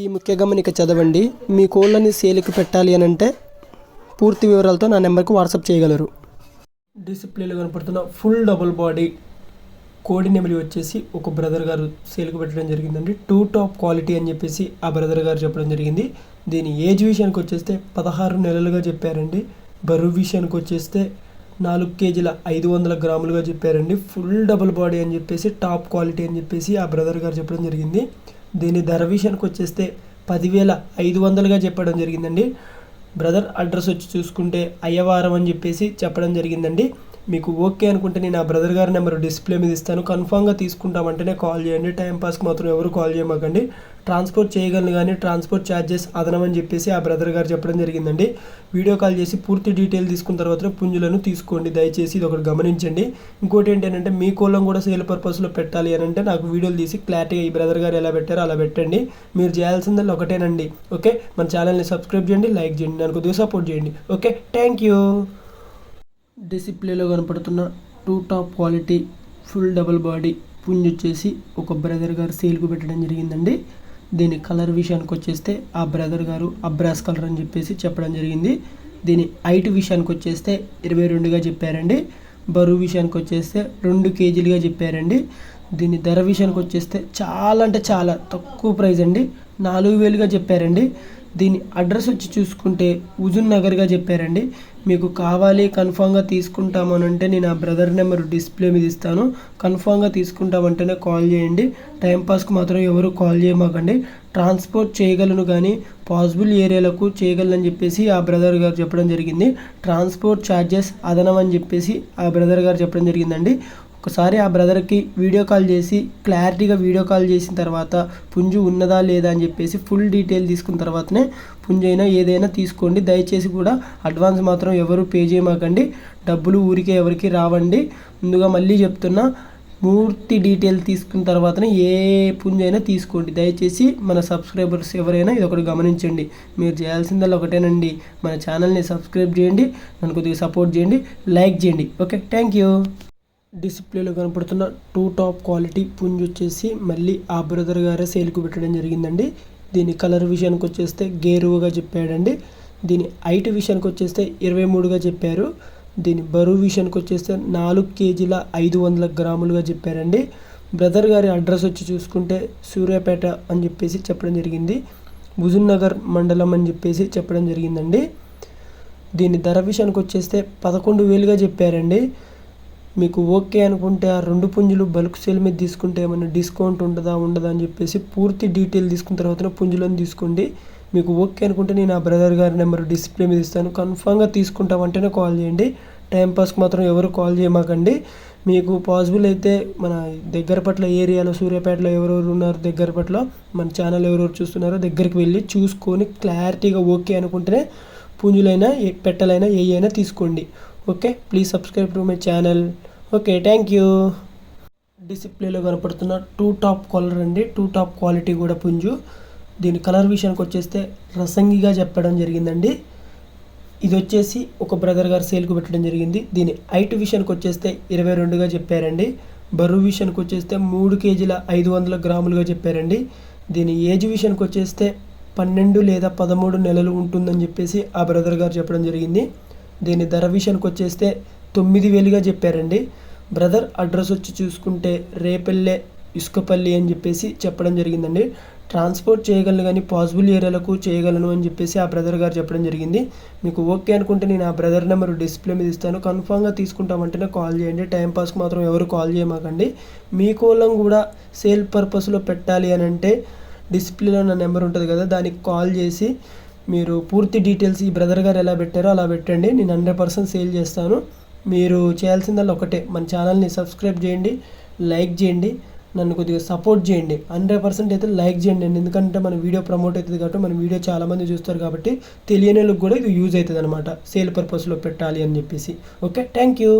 ఈ ముఖ్య గమనిక చదవండి. మీ కోళ్ళని సేలుకు పెట్టాలి అని అంటే పూర్తి వివరాలతో నా నెంబర్కి వాట్సాప్ చేయగలరు. డిసిప్లిన్లో కనపడుతున్న ఫుల్ డబుల్ బాడీ కోడి నెమలి వచ్చేసి ఒక బ్రదర్ గారు సేల్కి పెట్టడం జరిగిందండి. టూ టాప్ క్వాలిటీ అని చెప్పేసి ఆ బ్రదర్ గారు చెప్పడం జరిగింది. దీని ఏజ్ విషయానికి వచ్చేస్తే పదహారు నెలలుగా చెప్పారండి. బరువు విషయానికి వచ్చేస్తే నాలుగు కేజీల ఐదు వందల గ్రాములుగా చెప్పారండి. ఫుల్ డబుల్ బాడీ అని చెప్పేసి టాప్ క్వాలిటీ అని చెప్పేసి ఆ బ్రదర్ గారు చెప్పడం జరిగింది. దీని ధర విషయానికి వచ్చేస్తే పదివేల ఐదు వందలుగా చెప్పడం జరిగిందండి. బ్రదర్ అడ్రస్ వచ్చి చూసుకుంటే అయ్యవారం అని చెప్పేసి చెప్పడం జరిగిందండి. మీకు ఓకే అనుకుంటే నేను ఆ బ్రదర్ గారి నెంబర్ డిస్ప్లే మీద ఇస్తాను. కన్ఫామ్గా తీసుకుంటామంటేనే కాల్ చేయండి. టైంపాస్కి మాత్రం ఎవరు కాల్ చేయమాకండి. ట్రాన్స్పోర్ట్ చేయగలను కానీ ట్రాన్స్పోర్ట్ ఛార్జెస్ అదనమని చెప్పేసి ఆ బ్రదర్ గారు చెప్పడం జరిగిందండి. వీడియో కాల్ చేసి పూర్తి డీటెయిల్ తీసుకున్న తర్వాత పుంజులను తీసుకోండి. దయచేసి ఇది ఒకటి గమనించండి. ఇంకోటి ఏంటంటే మీ కోళ్ళం కూడా సేల్ పర్పస్లో పెట్టాలి అని అంటే నాకు వీడియోలు తీసి క్లారిటీగా ఈ బ్రదర్ గారు ఎలా పెట్టారో అలా పెట్టండి. మీరు చేయాల్సిందల్లా ఒకటేనండి. ఓకే? మన ఛానల్ని సబ్స్క్రైబ్ చేయండి లైక్ చేయండి నాకు కొద్దిగా సపోర్ట్ చేయండి. ఓకే? Thank you. డిసిప్లేలో కనపడుతున్న two top quality full double body Punj వచ్చేసి ఒక బ్రదర్ గారు సేల్కు పెట్టడం జరిగిందండి. దీని కలర్ విషయానికి వచ్చేస్తే ఆ బ్రదర్ గారు అబ్రాస్ కలర్ అని చెప్పేసి చెప్పడం జరిగింది. దీని హైట్ విషయానికి వచ్చేస్తే ఇరవై రెండుగా చెప్పారండి. బరువు విషయానికి వచ్చేస్తే రెండు కేజీలుగా చెప్పారండి. దీని ధర విషయానికి వచ్చేస్తే చాలా అంటే చాలా తక్కువ ప్రైస్ అండి. నాలుగు వేలుగా చెప్పారండి. దీని అడ్రస్ వచ్చి చూసుకుంటే హుజూర్ నగర్గా చెప్పారండి. మీకు కావాలి కన్ఫామ్గా తీసుకుంటామని అంటే నేను ఆ బ్రదర్ నెంబర్ డిస్ప్లే మీద ఇస్తాను. కన్ఫామ్గా తీసుకుంటామంటేనే కాల్ చేయండి. టైంపాస్కి మాత్రం ఎవరు కాల్ చేయమాకండి. ట్రాన్స్పోర్ట్ చేయగలను కానీ పాసిబుల్ ఏరియాలకు చేయగలనని చెప్పేసి ఆ బ్రదర్ గారు చెప్పడం జరిగింది. ట్రాన్స్పోర్ట్ ఛార్జెస్ అదనం అని చెప్పేసి ఆ బ్రదర్ గారు చెప్పడం జరిగిందండి. ఒకసారి ఆ బ్రదర్కి వీడియో కాల్ చేసి క్లారిటీగా వీడియో కాల్ చేసిన తర్వాత పుంజు ఉన్నదా లేదా? అని చెప్పేసి ఫుల్ డీటెయిల్ తీసుకున్న తర్వాతనే పుంజు అయినా ఏదైనా తీసుకోండి. దయచేసి కూడా అడ్వాన్స్ మాత్రం ఎవరు పే చేయమాకండి. డబ్బులు ఊరికే ఎవరికి రావండి. ముందుగా మళ్ళీ చెప్తున్నా పూర్తి డీటెయిల్ తీసుకున్న తర్వాతనే ఏ పుంజు అయినా తీసుకోండి. దయచేసి మన సబ్స్క్రైబర్స్ ఎవరైనా ఇది ఒకటి గమనించండి. మీరు చేయాల్సిందల్లా ఒకటేనండి. మన ఛానల్ని సబ్స్క్రైబ్ చేయండి. నన్ను కొద్దిగా సపోర్ట్ చేయండి. లైక్ చేయండి. Okay thank you. డిస్ప్లేలో కనపడుతున్న టూ టాప్ క్వాలిటీ పుంజ్ వచ్చేసి మళ్ళీ ఆ బ్రదర్ గారే సేల్కు పెట్టడం జరిగిందండి. దీని కలర్ విషయానికి వచ్చేస్తే గేరువుగా చెప్పాడండి. దీని హైట్ విషయానికి వచ్చేస్తే ఇరవై మూడుగా చెప్పారు. దీని బరువు విషయానికి వచ్చేస్తే నాలుగు కేజీల ఐదు వందల గ్రాములుగా చెప్పారండి. బ్రదర్ గారి అడ్రస్ వచ్చి చూసుకుంటే సూర్యాపేట అని చెప్పేసి చెప్పడం జరిగింది. హుజూర్ నగర్ మండలం అని చెప్పేసి చెప్పడం జరిగిందండి. దీని ధర విషయానికి వచ్చేస్తే పదకొండు వేలుగా చెప్పారండి. మీకు ఓకే అనుకుంటే ఆ రెండు పుంజులు బల్క్ సేల్ మీద తీసుకుంటే ఏమైనా డిస్కౌంట్ ఉంటుందా ఉండదా అని చెప్పేసి పూర్తి డీటెయిల్ తీసుకున్న తర్వాత పుంజులను తీసుకోండి. మీకు ఓకే అనుకుంటే నేను ఆ బ్రదర్ గారి నెంబర్ డిస్ప్లే మీద ఇస్తాను. కన్ఫామ్గా తీసుకుంటామంటేనే కాల్ చేయండి. టైంపాస్కి మాత్రం ఎవరు కాల్ చేయమాకండి. మీకు పాసిబుల్ అయితే మన దగ్గర పట్ల ఏరియాలో సూర్యాపేటలో ఎవరెవరు ఉన్నారు దగ్గర పట్ల మన ఛానల్ ఎవరెవరు చూస్తున్నారో దగ్గరికి వెళ్ళి చూసుకొని క్లారిటీగా ఓకే అనుకుంటేనే పుంజులైనా ఏ- పెట్టలైనా ఏ అయినా తీసుకోండి. Okay please subscribe to my channel okay thank you డిసిప్లేలో కనపడుతున్న టూ టాప్ కలర్ అండి. టూ టాప్ క్వాలిటీ కూడా పుంజు. దీని కలర్ విషయానికి వచ్చేస్తే రసంగిగా చెప్పడం జరిగిందండి. ఇది వచ్చేసి ఒక బ్రదర్ గారు సేల్కు పెట్టడం జరిగింది. దీని హైట్ విషయానికి వచ్చేస్తే ఇరవై రెండుగా చెప్పారండి. బరువు విషయానికి వచ్చేస్తే మూడు కేజీల ఐదు వందల గ్రాములుగా చెప్పారండి. దీని ఏజ్ విషయానికి వచ్చేస్తే పన్నెండు లేదా పదమూడు నెలలు ఉంటుందని చెప్పేసి ఆ బ్రదర్ గారు చెప్పడం జరిగింది. దీని ధర విషయానికి వచ్చేస్తే తొమ్మిది వేలుగా చెప్పారండి. బ్రదర్ అడ్రస్ వచ్చి చూసుకుంటే రేపల్లె ఇసుకపల్లి అని చెప్పేసి చెప్పడం జరిగిందండి. ట్రాన్స్పోర్ట్ చేయగలను కానీ పాసిబుల్ ఏరియాలకు చేయగలను అని చెప్పేసి ఆ బ్రదర్ గారు చెప్పడం జరిగింది. మీకు ఓకే అనుకుంటే నేను ఆ బ్రదర్ నెంబర్ డిస్ప్లే మీద ఇస్తాను. కన్ఫామ్గా తీసుకుంటామంటేనే కాల్ చేయండి. టైంపాస్కి మాత్రం ఎవరు కాల్ చేయమాకండి. మీ కోళ్ళం కూడా సేల్ పర్పస్లో పెట్టాలి అని అంటే డిస్ప్లేలో నా నెంబర్ ఉంటుంది కదా దానికి కాల్ చేసి మీరు పూర్తి డీటెయిల్స్ ఈ బ్రదర్ గారు ఎలా పెట్టారో అలా పెట్టండి. నేను హండ్రెడ్ పర్సెంట్ సేల్ చేస్తాను. మీరు చేయాల్సిందల్లా ఒకటే. మన ఛానల్ని సబ్స్క్రైబ్ చేయండి లైక్ చేయండి నన్ను కొద్దిగా సపోర్ట్ చేయండి. హండ్రెడ్ పర్సెంట్ అయితే లైక్ చేయండి. ఎందుకంటే మన వీడియో ప్రమోట్ అవుతుంది కాబట్టి మన వీడియో చాలామంది చూస్తారు కాబట్టి తెలియని వాళ్ళకి కూడా ఇది యూజ్ అవుతుంది అనమాట సేల్ పర్పస్లో పెట్టాలి అని చెప్పేసి. ఓకే? Thank you.